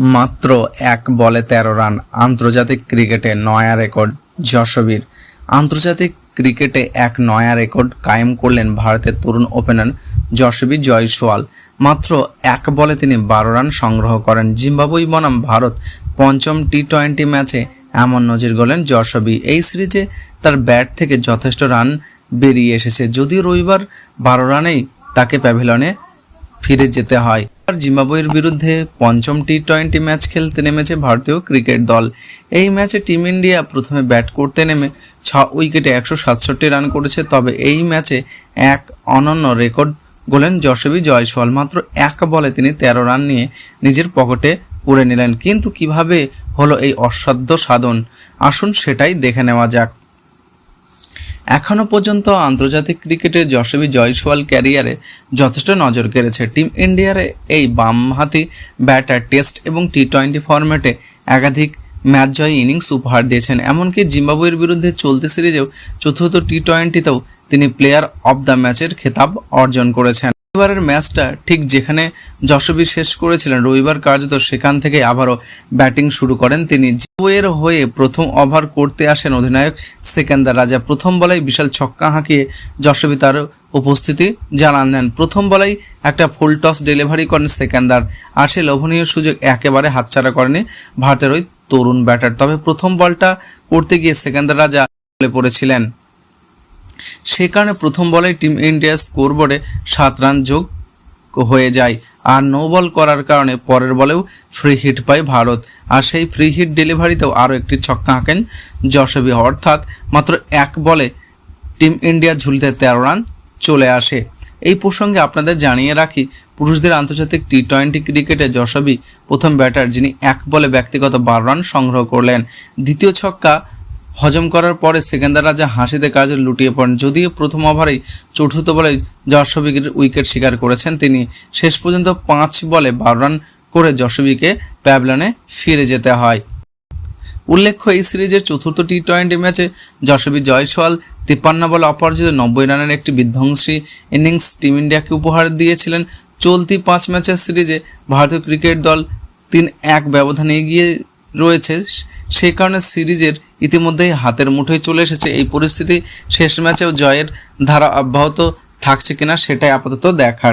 মাত্র এক বলে তেরো রান। আন্তর্জাতিক ক্রিকেটে নয়া রেকর্ড যশবীর। আন্তর্জাতিক ক্রিকেটে এক নয়া রেকর্ড কায়েম করলেন ভারতের তরুণ ওপেনার যশবীর জয়সওয়াল মাত্র এক বলে তিনি বারো রান সংগ্রহ করেন। জিম্বাবুই বনাম ভারত পঞ্চম টি টোয়েন্টি ম্যাচে এমন নজির গড়লেন যশবী। এই সিরিজে তার ব্যাট থেকে যথেষ্ট রান বেরিয়ে এসেছে। যদিও রবিবার বারো রানেই তাকে প্যাভিলনে ফিরে যেতে হয়। জিম্বাবুয়ের বিরুদ্ধে পঞ্চম টি টোয়েন্টি ম্যাচ খেলতে নেমেছে ভারতীয় ক্রিকেট দল। এই ম্যাচে টিম ইন্ডিয়া প্রথমে ব্যাট করতে নেমে ছ উইকেটে একশো সাতষট্টি রান করেছে, তবে এই ম্যাচে এক অনন্য রেকর্ড গোলেন যশবী জয়সওয়াল। মাত্র এক বলে তিনি তেরো রান নিয়ে নিজের পকেটে পুরে নিলেন। কিন্তু কীভাবে হলো এই অসাধ্য সাধন? আসুন সেটাই দেখে নেওয়া যাক। এখনও পর্যন্ত আন্তর্জাতিক ক্রিকেটে যশবী জয়সওয়াল ক্যারিয়ারে যথেষ্ট নজর কেড়েছে টিম ইন্ডিয়ার এই বামহাতি ব্যাটার টেস্ট এবং টি টোয়েন্টি ফরম্যাটে একাধিক ম্যাচ জয় ইনিংস উপহার দিয়েছেন। এমনকি জিম্বাবুয়ের বিরুদ্ধে চলতি সিরিজেও চতুর্থ টি টোয়েন্টিতেও তিনি প্লেয়ার অব দ্য ম্যাচের খেতাব অর্জন করেছেন। রবিবারের ম্যাচটা ঠিক যেখানে যশবী শেষ করেছিলেন, রবিবার কার্যত সেখান থেকে আবারও ব্যাটিং শুরু করেন তিনি। জিম্বাবুয়ের হয়ে প্রথম ওভার করতে আসেন অধিনায়ক সেকেন্দার রাজা। প্রথম বলেই বিশাল ছক্কা হাঁকিয়ে যশবী তার উপস্থিতি জানান দেন প্রথম বলেই একটা ফুল টস ডেলিভারি করেন সেকেন্দার। আর সেই লোভনীয় সুযোগ, একেবারে হাতছাড়া করেনি ভারতের ওই তরুণ ব্যাটার। তবে প্রথম বলটা করতে গিয়ে সেকেন্দার রাজা বলে পড়েছিলেন। সে কারণে প্রথম বলেই টিম ইন্ডিয়ার স্কোরবোর্ডে সাত রান যোগ হয়ে যায়। আর নো বল করার কারণে পরের বলেও ফ্রি হিট পায় ভারত। আর সেই ফ্রি হিট ডেলিভারিতেও আরও একটি ছক্কা হাঁকেন যশবী। অর্থাৎ মাত্র এক বলে টিম ইন্ডিয়া ঝুলতে তেরো রান চলে আসে। এই প্রসঙ্গে আপনাদের জানিয়ে রাখি, পুরুষদের আন্তর্জাতিক টি টোয়েন্টি ক্রিকেটে যশবী প্রথম ব্যাটার যিনি এক বলে ব্যক্তিগত বারো রান সংগ্রহ করলেন। দ্বিতীয় ছক্কা হজম করার পরে সেকেন্দার রাজা হাসিতে কাজে লুটিয়ে পড়েন। যদিও প্রথম ওভারেই চতুর্থ বলে যশবীর উইকেট শিকার করেছেন, তিনি শেষ পর্যন্ত পাঁচ বলে বারো রান করে যশবীকে প্যাবলনে ফিরে যেতে হয়। উল্লেখ্য, এই সিরিজের চতুর্থ টি টোয়েন্টি ম্যাচে যশবী জয়সওয়াল তিপ্পান্ন বলে অপরাজিত নব্বই রানের একটি বিধ্বংসী ইনিংস টিম ইন্ডিয়াকে উপহার দিয়েছিলেন। চলতি পাঁচ ম্যাচের সিরিজে ভারতীয় ক্রিকেট দল তিন এক ব্যবধানে এগিয়ে রয়েছে। সেই কারণে সিরিজের ইতিমধ্যেই হাতের মুঠোয় চলে এসেছে এই পরিস্থিতি। শেষ ম্যাচেও জয়ের ধারা অব্যাহত থাকছে কিনা সেটাই আপাতত দেখার।